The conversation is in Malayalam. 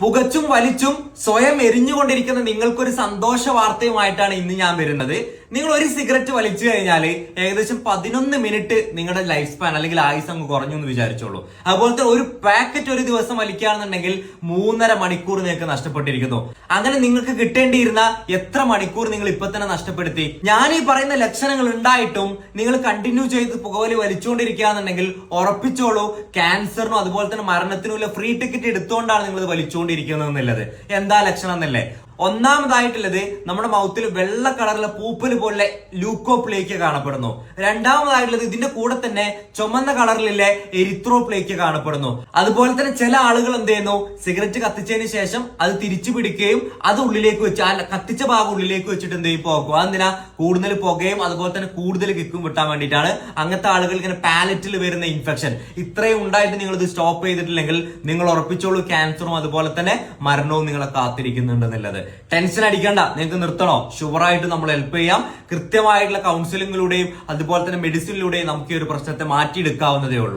പുകച്ചും വലിച്ചും സ്വയം എരിഞ്ഞുകൊണ്ടിരിക്കുന്ന നിങ്ങൾക്കൊരു സന്തോഷ വാർത്തയുമായിട്ടാണ് ഇന്ന് ഞാൻ വരുന്നത്. നിങ്ങൾ ഒരു സിഗരറ്റ് വലിച്ചു കഴിഞ്ഞാൽ ഏകദേശം പതിനൊന്ന് മിനിറ്റ് നിങ്ങളുടെ ലൈഫ് സ്പാൻ അല്ലെങ്കിൽ ആയുസ് അങ്ങ് കുറഞ്ഞു എന്ന് വിചാരിച്ചോളൂ. അതുപോലത്തെ ഒരു പാക്കറ്റ് ഒരു ദിവസം വലിക്കുകയാണെന്നുണ്ടെങ്കിൽ മൂന്നര മണിക്കൂർ നിങ്ങൾക്ക് നഷ്ടപ്പെട്ടിരിക്കുന്നു. അങ്ങനെ നിങ്ങൾക്ക് കിട്ടേണ്ടിയിരുന്ന എത്ര മണിക്കൂർ നിങ്ങൾ ഇപ്പൊ തന്നെ നഷ്ടപ്പെടുത്തി? ഞാൻ ഈ പറയുന്ന ലക്ഷണങ്ങൾ ഉണ്ടായിട്ടും നിങ്ങൾ കണ്ടിന്യൂ ചെയ്ത് പുകവലി വലിച്ചുകൊണ്ടിരിക്കുകയാണെന്നുണ്ടെങ്കിൽ ഉറപ്പിച്ചോളൂ ക്യാൻസറിനും അതുപോലെ തന്നെ മരണത്തിനുമുള്ള ഫ്രീ ടിക്കറ്റ് എടുത്തുകൊണ്ടാണ് നിങ്ങൾ വലിച്ചുകൊണ്ടിരിക്കുന്നത് എന്നുള്ളത് എന്താ ലക്ഷണം എന്നല്ലേ? ഒന്നാമതായിട്ടുള്ളത് നമ്മുടെ മൗത്തിൽ വെള്ള കളറിലെ പൂപ്പൽ പോലെ ലൂക്കോപ്ലേക്ക് കാണപ്പെടുന്നു. രണ്ടാമതായിട്ടുള്ളത് ഇതിന്റെ കൂടെ തന്നെ ചുമന്ന കളറിലെ എരിത്രോപ്ലേക്ക് കാണപ്പെടുന്നു. അതുപോലെ തന്നെ ചില ആളുകൾ എന്ത് ചെയ്യുന്നു? സിഗരറ്റ് കത്തിച്ചതിന് ശേഷം അത് തിരിച്ചു പിടിക്കുകയും അത് ഉള്ളിലേക്ക് വെച്ച് ആ കത്തിച്ച ഭാഗം ഉള്ളിലേക്ക് വെച്ചിട്ട് എന്ത് ചെയ്യും? പോകും അതെന്തിനാ കൂടുതൽ പുകയും അതുപോലെ തന്നെ കൂടുതൽ കിക്കും കിട്ടാൻ വേണ്ടിയിട്ടാണ് അങ്ങനത്തെ ആളുകൾ ഇങ്ങനെ പാലറ്റിൽ വരുന്ന ഇൻഫെക്ഷൻ ഇത്രയും ഉണ്ടായിട്ട് നിങ്ങൾ ഇത് സ്റ്റോപ്പ് ചെയ്തിട്ടില്ലെങ്കിൽ നിങ്ങൾ ഉറപ്പിച്ചോളൂ ക്യാൻസറും അതുപോലെ തന്നെ മരണവും നിങ്ങളെ കാത്തിരിക്കുന്നുണ്ട് എന്നുള്ളത് ടെൻഷൻ അടിക്കണ്ട. നിങ്ങൾക്ക് നിർത്തണോ? ഷുവറായിട്ട് നമ്മൾ ഹെൽപ്പ് ചെയ്യാം. കൃത്യമായിട്ടുള്ള കൗൺസിലിങ്ങിലൂടെയും അതുപോലെ തന്നെ മെഡിസിനിലൂടെയും നമുക്ക് ഈ ഒരു പ്രശ്നത്തെ മാറ്റിയെടുക്കാവുന്നതേ ഉള്ളൂ.